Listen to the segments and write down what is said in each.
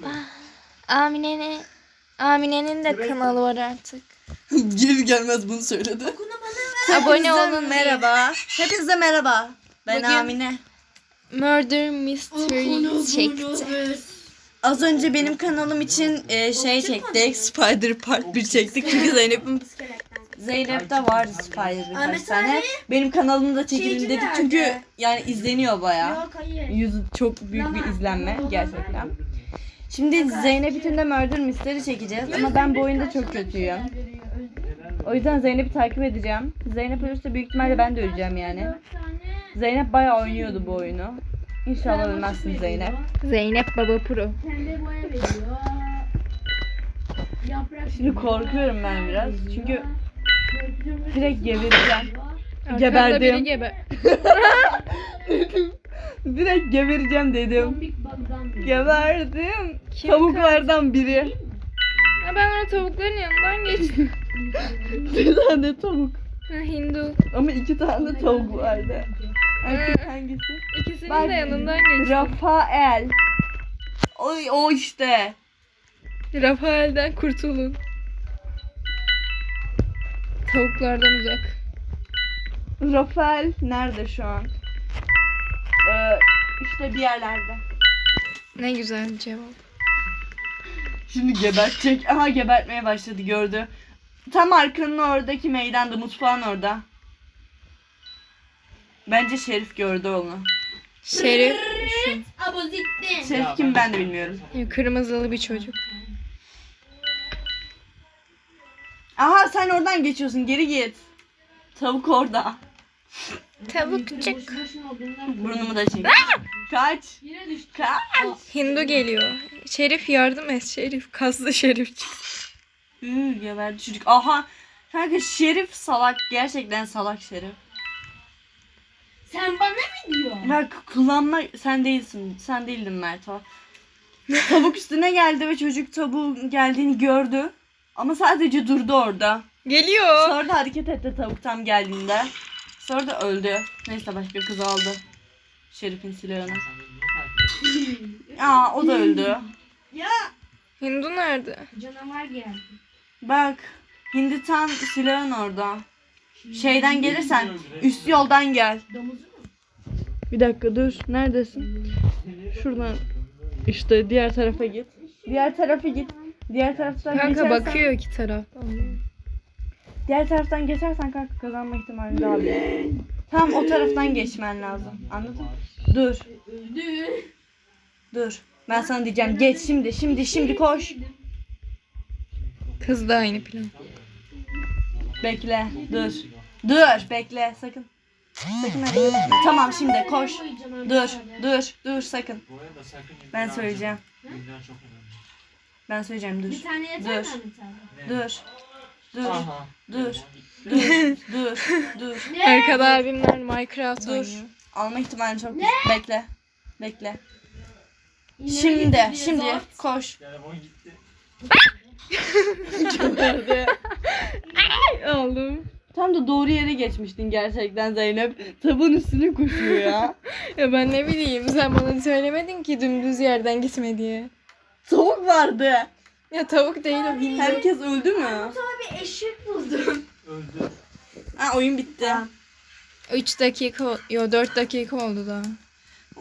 Merhaba. Amine'nin Amine'nin de kanalı var artık. Gelir gelmez bunu söyledi. Abone olun merhaba. Hepinize merhaba. Ben Bugün- Amine. Murder Mystery çekti. Az önce benim kanalım için e, şey çektik. Spider Part 1 çektik. Çünkü Zeynep'in Zeynep'te vardı Spider birkaç tane. Benim kanalımda çekelim dedik çünkü yani izleniyor baya. Yok hayır. Yüz çok büyük bir izlenme gerçekten. Şimdi Zeynep için de Murder Mystery çekeceğiz ama ben bu oyunda çok kötüyüm. O yüzden Zeynep'i takip edeceğim. Zeynep ölürse büyük ihtimalle ben de öleceğim yani. Zeynep bayağı oynuyordu bu oyunu. İnşallah ölmezsin Zeynep. Zeynep Baba Pro. Şimdi korkuyorum ben biraz. Çünkü direkt gebereceğim. Arkanda Geberdim. biri gebe. Direkt gebereceğim dedim. Big Bang'dan veriyor. Geberdim. Kim Tavuklardan biri. Ha, ben ona tavukların yanından geçtim. Bir tane tavuk. Ha, Hindu. Ama iki tane tavuk vardı. Erkek hangisi? İkisinin Bak, de yanından geçtim. Rafael. Oy o işte. Rafael'den kurtulun. Tavuklardan uzak. Rafael nerede şu an? Ee, işte bir yerlerde. Ne güzel cevap. Şimdi gebertecek. Aha gebertmeye başladı gördü. Tam arkanın oradaki meydanda mutfağın orada. Bence Şerif gördü onu. Şerif şu. Abozittin. Şerif kim ben de bilmiyorum. Kırmızılı bir çocuk. Aha sen oradan geçiyorsun geri git. Tavuk orada. Tavukçuk. Burnumu da çek. Kaç. yine düştü. Kaç. Hindu geliyor. Şerif yardım et Şerif. Kaslı Şerif çık. Üü, geberdi çocuk. Aha. Kanka Şerif salak. Gerçekten salak Şerif. Sen bana mı diyorsun? Bak kullanma sen değilsin. Sen değildin Mert o. Tavuk üstüne geldi ve çocuk tavuğun geldiğini gördü. Ama sadece durdu orada. Geliyor. Sonra da hareket etti tavuk tam geldiğinde. Sonra da öldü. Neyse başka kız aldı. Şerif'in silahını. Aa o da öldü. Ya. Hindu nerede? Canavar geldi. Bak Hindistan silahın orada. Şeyden gelirsen üst yoldan gel. Domuzu mu? Bir dakika dur. Neredesin? Şuradan. İşte diğer tarafa git. Diğer tarafa git. Diğer taraftan Kanka geçersen, bakıyor iki taraftan. Diğer taraftan geçersen kanka kazanma ihtimali daha büyük. Tam o taraftan geçmen lazım. Anladın? Dur. Öldü. Dur. Ben sana diyeceğim. Geç şimdi. Şimdi şimdi koş. Kız da aynı plan. Bekle. Dur. Dur. Bekle. Sakın. Sakın hareket etme. Tamam şimdi koş. Dur. Dur. Dur sakın. Ben söyleyeceğim. Ben söyleyeceğim dur. Bir tane yeter Dur. mi bir tane? Dur. Dur. Dur. Dur. Dur. Dur. Arkada abimler Minecraft Dur. oynuyor. Alma ihtimali çok düşük. Bekle. Bekle. Yine Şimdi. getiriyor Şimdi. zor. Koş. Aldım. Tam da doğru yere geçmiştin gerçekten Zeynep. Taban üstüne koşuyor ya. Ya ben ne bileyim sen bana söylemedin ki dümdüz yerden gitme diye. Tavuk vardı. Ya tavuk değil o hindi. Herkes öldü mü? Abi eşek buldum. Ha oyun bitti. 3 dakika, yo 4 dakika oldu daha.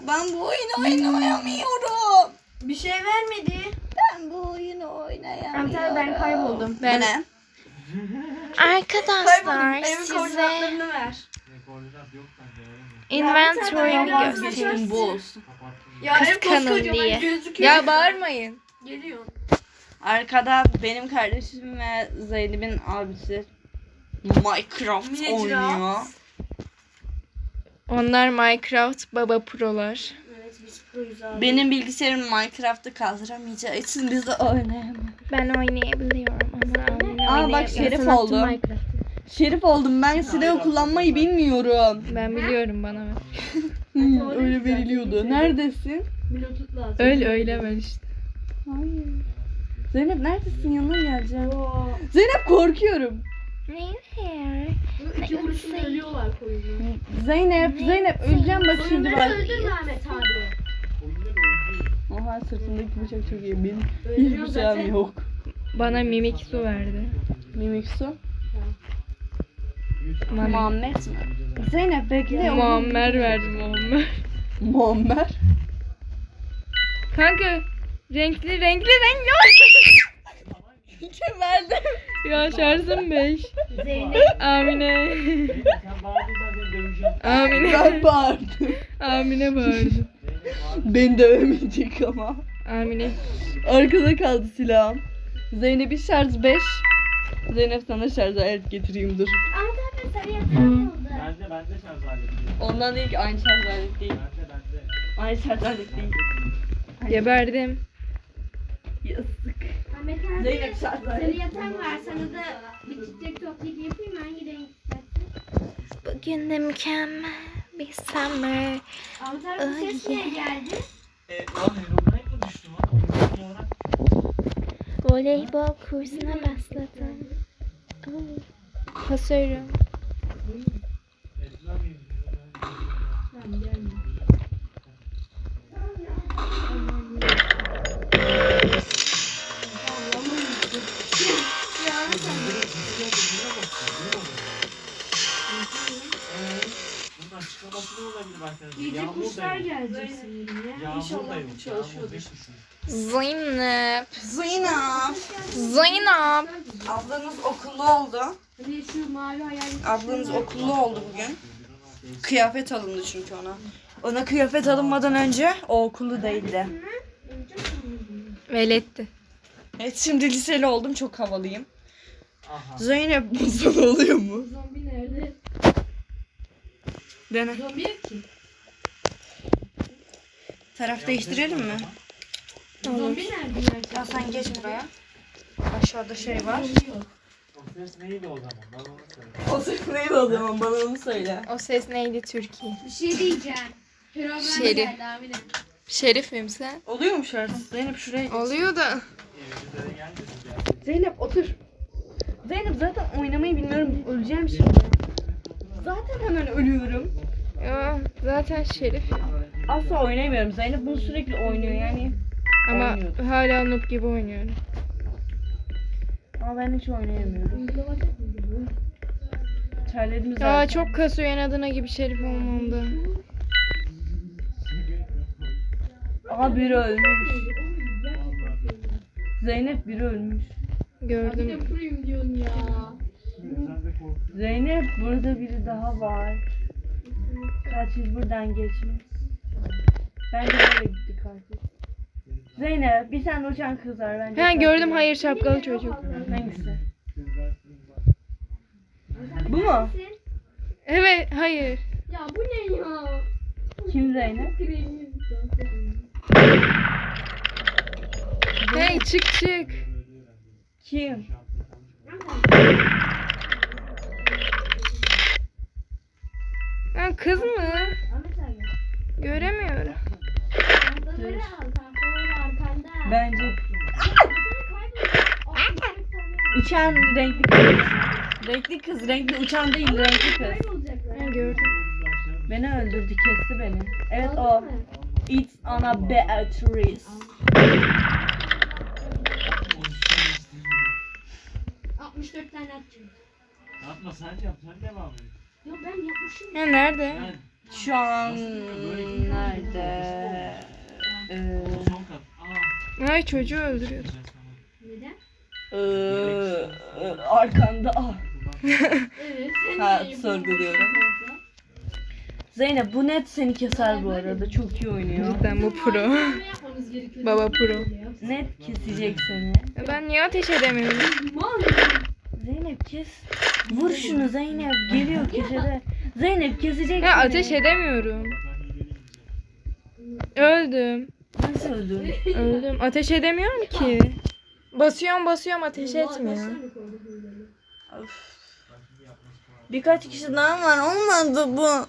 Ben bu oyunu oynayamıyorum. Bir şey vermedi. Ben bu oyunu oynayamıyorum. Tamam ben kayboldum. Bu ne? Arkadaşlar Evin size koordinatlarını ver. inventory'mi Ben göstereyim. vazgeçtim bu olsun. Ya ev Kıskanın koskocaman diye. gözüküyor. Ya bağırmayın. Geliyor. Arkada benim kardeşim ve Zeynep'in abisi Minecraft oynuyor. Onlar Minecraft baba prolar. Evet biz proyuz abi. Benim bilgisayarım Minecraft'ı kaldıramayacağı için biz de oynayamıyoruz. Ben oynayabiliyorum ama Aa bak Şerif oldum. Şerif oldum. Ben silahı kullanmayı bilmiyorum. Ben biliyorum bana ver. Hmm, öyle veriliyordu. Neredesin? Bluetooth lazım. Öyle öyle ver işte. Hayır. Zeynep neredesin? Yanına geleceğim. Zeynep korkuyorum. İki vuruşunda ölüyorlar. Zeynep, Zeynep öleceğim bak şimdi Koyunları bak. öldürme Ahmet abi. Oha ama sırtımdaki bıçak çok iyi. Benim Öldürüyor hiçbir zaten. şeyim yok. Bana mimik su verdi. Mimik su. Muammer. Muammer mi? Zeynep bekle. Muammer verdi Muammer. Muammer. Kanka renkli renkli renkli. Verdim. ya şarjım 5. Zeynep. Amine. Sen bağırdıysan seni döveceğim. Amine. Ben bağırdım. Amine bağırdı. Beni dövemeyecek ama. Amine. Arkada kaldı silahım. Zeynep'in şarj 5. Zeynep sana şarj alet getireyim dur. Ahmet abi sarı yatağı oldu. Bende bende şarj aleti. Ondan değil ki aynı şarj alet değil. Bende bende. Aynı şarj alet değil. Geberdim. Yazık. Ahmet abi. Zeynep Sarı yatağım var. Sana da bir çiçek toplayıp yapayım? Hangi renk istersin? Bugün de mükemmel bir summer. Ahmet abi bu ses niye geldi? E, düştü. Voleybol kursuna başladım. Pasörüm. Yağmur da kuşlar yok. gelecek sanırım ya. Yağmur da İnşallah yok. bu çalışıyordur. Yağmur kuşu. Zeynep. Zeynep. Zeynep. Ablanız okullu oldu. Hani şu mavi hayal. Ablanız okullu oldu bugün. Kıyafet alındı çünkü ona. Ona kıyafet alınmadan önce o okullu değildi. Veletti. Evet şimdi liseli oldum çok havalıyım. Aha. Zeynep bu sana oluyor mu? Zombi nerede? Dene. Zombi yok ki. Taraf değiştirelim mi? Zombi nerede? nerede? Ya sen geç buraya. Aşağıda şey var. Yok. O ses neydi o zaman? Bana onu söyle. O ses neydi o zaman bana onu söyle. O ses neydi Türkiye? Bir şey diyeceğim. Herobrine Şerif. geldi Amine. Şerifim sen. Oluyor mu şarj? Zeynep şuraya geç. Oluyor da. Evimize gelmedi ya. Zeynep otur. Zeynep zaten oynamayı bilmiyorum. Öleceğim şimdi. Zaten hemen ölüyorum. Ya, zaten Şerif. Asla oynayamıyorum. Zeynep bunu sürekli oynuyor yani. Ama Oynuyordu. hala noob gibi oynuyorum. Ama ben hiç oynayamıyorum. Terledim zaten. Ya çok kasıyor en adına gibi Şerif olmamda. Aha biri ölmüş. Zeynep biri ölmüş. Gördüm. diyorsun ya. Zeynep burada biri daha var. Katil buradan geçmiş. Bence böyle gitti katil. Zeynep bir tane uçan kız var bence. Katil. gördüm hayır şapkalı çocuk. Hangisi? Bu mu? Evet hayır. Ya bu ne ya? Kim Zeynep? Hey çık çık. Kim? Ha kız mı? Göremiyorum. Bence uçan renkli kız. Renkli kız, renkli uçan değil, renkli kız. Ha gördüm. Beni öldürdü, kesti beni. Evet o. It's on a Beatrice. 64 tane atacağım. Yapma sen yap. Sen devam et. Yok ben yapmışım. Ya nerede? Ben Şu an nerede? Ee. Ay çocuğu öldürüyordu. Neden? ee, arkanda. Ah. Evet. Ha, sorguluyorum. Zeynep bu net seni keser bu arada. Çok iyi oynuyor. Cidden bu pro. Gerekiyor. Baba pro. Net kesecek seni. Ben niye ateş edemiyorum? Zeynep kes. Vur şunu Zeynep. Geliyor köşede. Zeynep kesecek Ya seni. ateş edemiyorum. Öldüm. Nasıl öldün? Öldüm. Ateş edemiyorum ki. Basıyorum basıyorum ateş etmiyor. Of. Birkaç kişi daha var. Olmadı bu.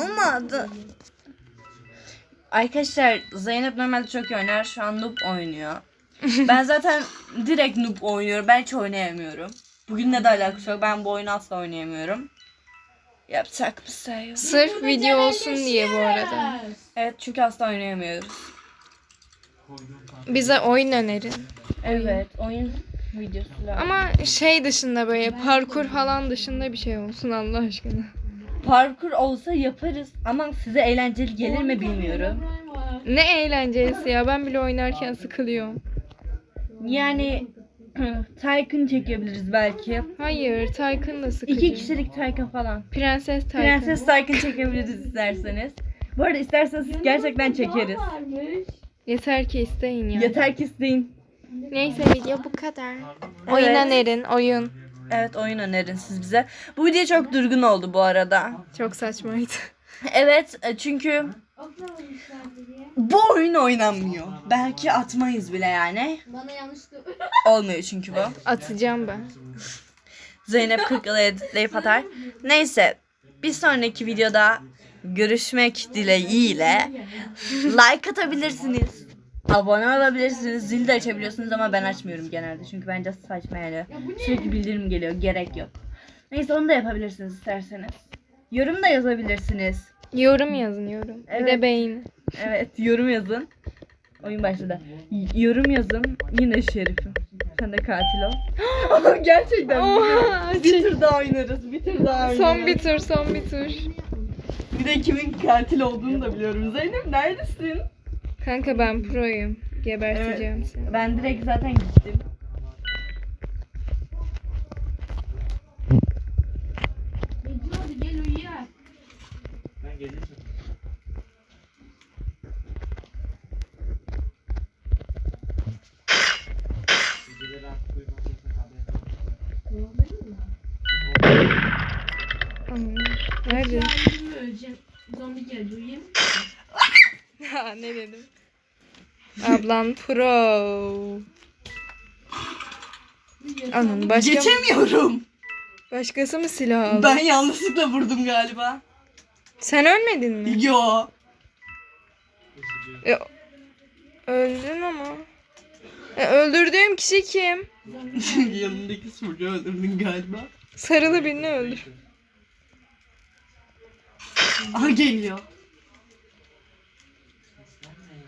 Olmadı. Arkadaşlar Zeynep normalde çok iyi oynar. Şu an noob oynuyor. ben zaten direkt noob oynuyorum. Ben hiç oynayamıyorum. Bugünle de alakası yok. Ben bu oyunu asla oynayamıyorum. Yapacak bir şey yok. Sırf video olsun diye bu arada. Evet çünkü asla oynayamıyoruz. Bize oyun önerin. Evet oyun videosu lazım. Ama şey dışında böyle parkur falan dışında bir şey olsun Allah aşkına. Parkur olsa yaparız ama size eğlenceli gelir mi bilmiyorum. Ne eğlencelisi ya ben bile oynarken sıkılıyorum. Yani Tycoon çekebiliriz belki. Hayır Tycoon sıkıcı. İki kişilik Tycoon falan. Prenses Tycoon. Prenses Tycoon çekebiliriz isterseniz. Bu arada isterseniz gerçekten çekeriz. Yeter ki isteyin ya. Yeter ki isteyin. Neyse video bu kadar. Oyun Evet. önerin oyun. Evet oyun önerin siz bize. Bu video çok durgun oldu bu arada. Çok saçmaydı. Evet e, çünkü bu oyun oynanmıyor. Belki atmayız bile yani. Bana yanlıştı. Olmuyor çünkü bu. Atacağım ben. Zeynep 40 yılı editleyip atar. Neyse bir sonraki videoda görüşmek dileğiyle like atabilirsiniz. Abone olabilirsiniz. Zil de açabiliyorsunuz ama ben açmıyorum genelde. Çünkü bence saçma yani. Sürekli bildirim geliyor. Gerek yok. Neyse onu da yapabilirsiniz isterseniz. Yorum da yazabilirsiniz. Yorum yazın yorum. Bir Evet. de beğen. Evet yorum yazın. Oyun başladı. Y- yorum yazın. Yine şerifim. Sen de katil ol. Gerçekten. Oha, bir tur daha oynarız. Bir tur daha oynarız. Son bir tur son bir tur. Bir de kimin katil olduğunu da biliyorum. Zeynep neredesin? Kanka ben proyum. Geberteceğim seni. Ben direkt zaten gittim. Ece hadi gel uyuyak. Ben geleceğim. Geceleri artık uyumakta Aman. Nerede? Yarın öleceğim. Zombi geldi uyuyayım. Ha, ne dedim? Ablan pro. Anam başka Geçemiyorum. başkası mı silah aldı? Ben yanlışlıkla vurdum galiba. Sen ölmedin mi? Yo. E, öldün ama. E, öldürdüğüm kişi kim? Yanındaki soruyu öldürdün galiba. Sarılı birini öldür. Aha geliyor.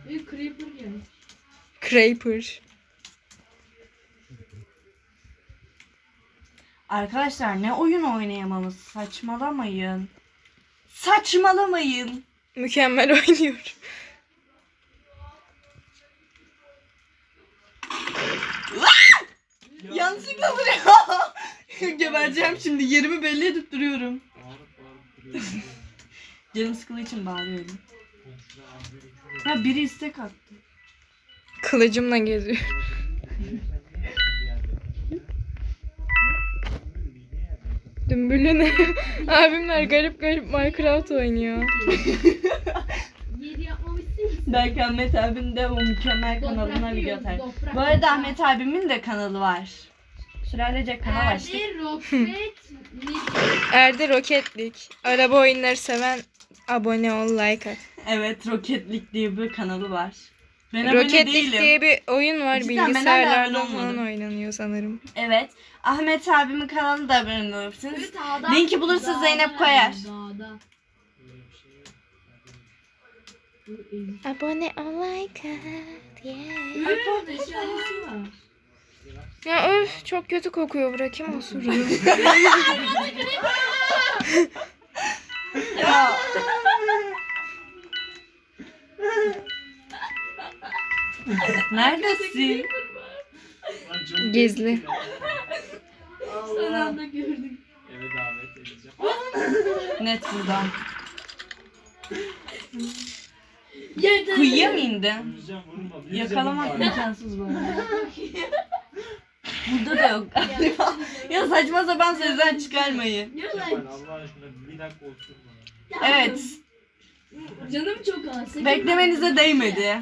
Bir creeper geldi. Creeper. Arkadaşlar ne oyun oynayamamız? Saçmalamayın. Saçmalamayın. Mükemmel oynuyor. Yanlışlıkla vuruyor. Gebereceğim şimdi. Yerimi belli edip duruyorum. Canım sıkıldığı için bağırıyorum. Ha biri istek attı. Kılıcımla geziyor. Dümbüllü ne? Abimler garip garip Minecraft oynuyor. Yeri yapmamışsın ki. Belki Ahmet abim de o mükemmel kanalına video atar. Bu arada Ahmet abimin de kanalı var. Sürelece kanal açtık. Erdi Roketlik. Araba oyunları seven abone ol, like at. Evet Roketlik diye bir kanalı var. Ben abone Roketlik değilim. diye bir oyun var. Cidden ben hala Bilgisayarlardan abone falan olmadım. oynanıyor sanırım. Evet. Ahmet abimin kanalına da abone dağda- Linki bulursa Zeynep koyar. Dağda. Abone ol, like. Yeah. Meşalesi var. Ya öf çok kötü kokuyor. Bırakayım osuruyor. Ya. Neredesin? Gizli. Son anda gördük. Eve davet edeceğim. Net buradan. Yerden. Kuyuya mı indin? Yakalamak imkansız bu arada. Burada da yok galiba. ya saçma sapan sözler çıkarmayın. Allah aşkına bir dakika. Evet. Canım çok az. Beklemenize değmedi.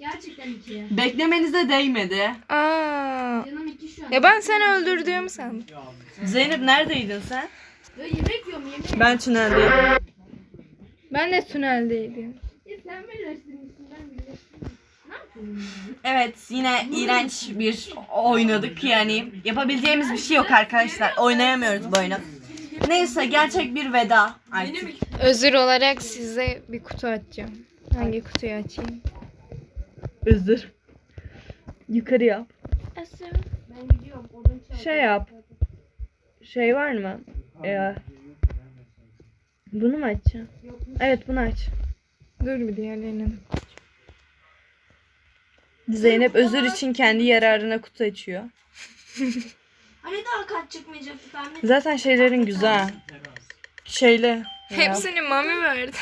Gerçekten iki. Beklemenize değmedi. Aa. Canım iki şu an. Ya ben seni öldürdüğümü sandım. Zeynep neredeydin sen? Ya yemek yiyorum yemek. Ben tüneldeyim. Ben de tüneldeydim. Ya sen ben. Ne yapıyorum Evet yine iğrenç bir oynadık yani. Yapabileceğimiz bir şey yok arkadaşlar. Oynayamıyoruz bu oyunu. Neyse gerçek bir veda artık. Özür olarak size bir kutu açacağım. Hangi kutuyu açayım? Özür. Yukarı yap. Ben gidiyorum. Odun çaldım. Şey yap. Şey var mı? Ee, bunu mu açacağım? Evet bunu aç. Dur bir diğerlerini. Zeynep özür için kendi yararına kutu açıyor. Hani daha kaç çıkmayacaktık Ahmet? Zaten şeylerin güzel. Şeyle. Hepsini mami verdi.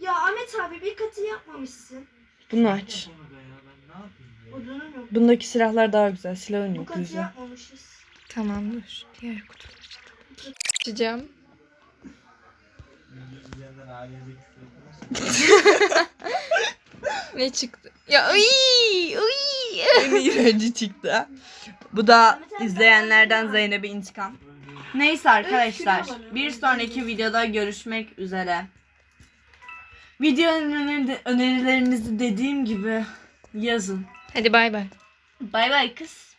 Ya Ahmet abi bir katı yapmamışsın. Bunu aç. Onu be ya ben ne yapayım ya? Odunun yok. Bundaki silahlar daha güzel. Silahın yok güzel. yapmamışız. Tamam dur. Diğer kutuları açalım. Açacağım. Ne çıktı? Ya ay ay. En iğrenci çıktı. Bu da izleyenlerden Zeynep'e intikam. Neyse arkadaşlar. Bir sonraki videoda görüşmek üzere. Video öneri- önerilerinizi dediğim gibi yazın. Hadi bay bay. Bay bay kız.